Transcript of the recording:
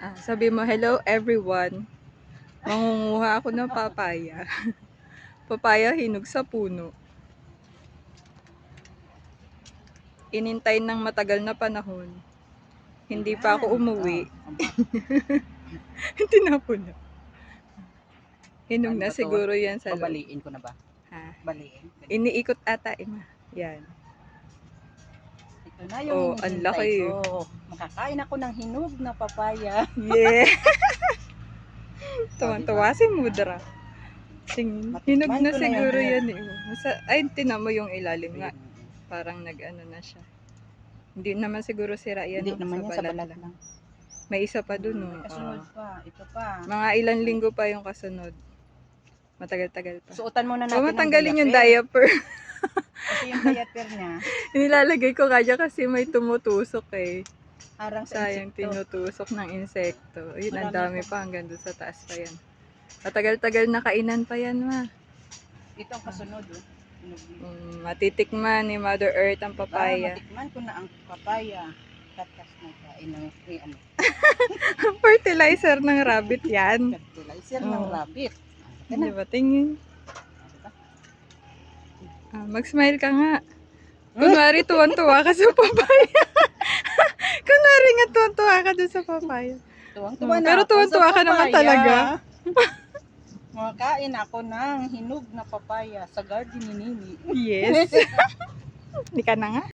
Ah, sabi mo, hello everyone. Mangunguha ako ng papaya. papaya hinog sa puno. Inintay ng matagal na panahon. Hindi pa ako umuwi. Tinapon na. Hinog na siguro yan sa loob. Pabaliin ko na ba? Ha? Baliin. Iniikot ata, Ima. Yan. Ito na yung Oh, ang laki. ko. Makakain ako ng hinog na papaya. Yeah! Tuwan-tuwa si Mudra. Ting, Matikman hinog na siguro yan. eh. Masa, ay, tinan mo yung ilalim nga. Parang nag-ano na siya. Hindi naman siguro sira yan. Hindi no? naman yan sa balat lang. lang. May isa pa dun. No? Kasunod pa. Ito pa. mga ilang linggo pa yung kasunod. Matagal-tagal pa. Suotan muna natin ang matanggalin yung diaper. diaper. Kasi yung diaper niya, Nilalagay ko kaya kasi may tumutusok eh. Harang sa Sayang insekto. tinutusok ng insekto. Ayun, ang dami pa hanggang doon sa taas pa yan. Matagal-tagal na kainan pa yan, ma. Ito ang kasunod. Oh. Mm, matitikman ni Mother Earth ang Ah, papaya. matikman ko na ang papaya. Tatas na kain ng eh, ano, Fertilizer ng rabbit yan. fertilizer ng Oh. rabbit. Ah, Hindi ba? Tingin. Ah, mag-smile ka nga. Kunwari, tuwan-tuwa ka sa papaya. Tuwan-tuwa ka dun sa papaya. Tuwang-tuwa Oh, na pero ako tuwang-tuwa sa ka naman papaya. talaga. Makakain ako ng hinog na papaya sa garden ni Nini. Yes. Hindi ka na nga.